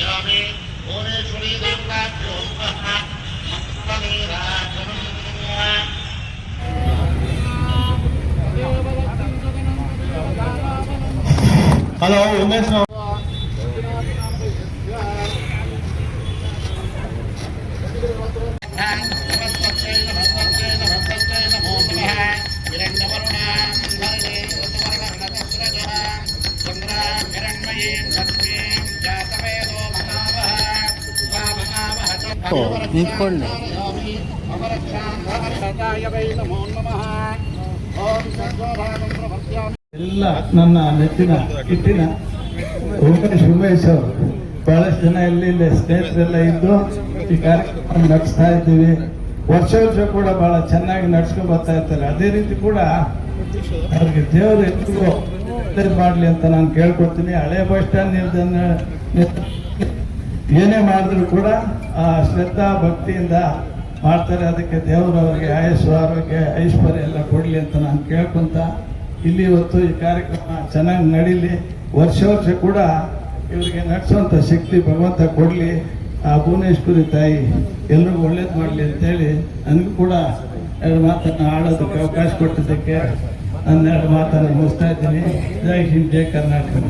समर्पयामि भुवनेश्वरी देवताभ्यो नमः मङ्गलनीराजनम् ಹಲೋ ನಾವು ನಿಂತ್ಕೊಳ್ಳಿ ಎಲ್ಲ ನನ್ನ ನೆಚ್ಚಿನ ಇಟ್ಟಿನ ಉಮೇಶ್ ಉಮೇಶ್ ಅವರು ಬಹಳಷ್ಟು ಜನ ಇಲ್ಲಿ ಸ್ನೇಹಿತರೆಲ್ಲ ಇದ್ದು ಈ ಕಾರ್ಯಕ್ರಮ ನಡೆಸ್ತಾ ಇದ್ದೀವಿ. ವರ್ಷ ವರ್ಷ ಕೂಡ ಬಹಳ ಚೆನ್ನಾಗಿ ನಡ್ಸ್ಕೊಂಡ್ ಬರ್ತಾ ಇರ್ತಾರೆ. ಅದೇ ರೀತಿ ಕೂಡ ಅವ್ರಿಗೆ ದೇವರು ಮಾಡಲಿ ಮಾಡ್ಲಿ ಅಂತ ನಾನು ಕೇಳ್ಕೊಡ್ತೀನಿ ಹಳೆ ಬಸ್ ಸ್ಟ್ಯಾಂಡ್ ನಿಲ್ದಾಣ ಏನೇ ಮಾಡಿದ್ರು ಕೂಡ ಆ ಶ್ರದ್ಧಾ ಭಕ್ತಿಯಿಂದ ಮಾಡ್ತಾರೆ. ಅದಕ್ಕೆ ದೇವರವರಿಗೆ ಆಯಸ್ಸು, ಆರೋಗ್ಯ, ಐಶ್ವರ್ಯ ಎಲ್ಲ ಕೊಡಲಿ ಅಂತ ನಾನು ಕೇಳ್ಕೊಂತ ಇಲ್ಲಿ ಇವತ್ತು ಈ ಕಾರ್ಯಕ್ರಮ ಚೆನ್ನಾಗಿ ನಡೀಲಿ. ವರ್ಷ ವರ್ಷ ಕೂಡ ಇವರಿಗೆ ನಡೆಸುವಂಥ ಶಕ್ತಿ ಭಗವಂತ ಕೊಡಲಿ. ಆ ಭುವನೇಶ್ವರಿ ತಾಯಿ ಎಲ್ರಿಗೂ ಒಳ್ಳೇದು ಮಾಡಲಿ ಅಂತೇಳಿ ನನಗೂ ಕೂಡ ಎರಡು ಮಾತನ್ನು ಆಡೋದಕ್ಕೆ ಅವಕಾಶ ಕೊಟ್ಟಿದ್ದಕ್ಕೆ ನನ್ನ ಎರಡು ಮಾತನ್ನು ಮುಗಿಸ್ತಾ ಇದ್ದೀನಿ. ಜೈ ಹಿಂದ್, ಜೈ ಕರ್ನಾಟಕ.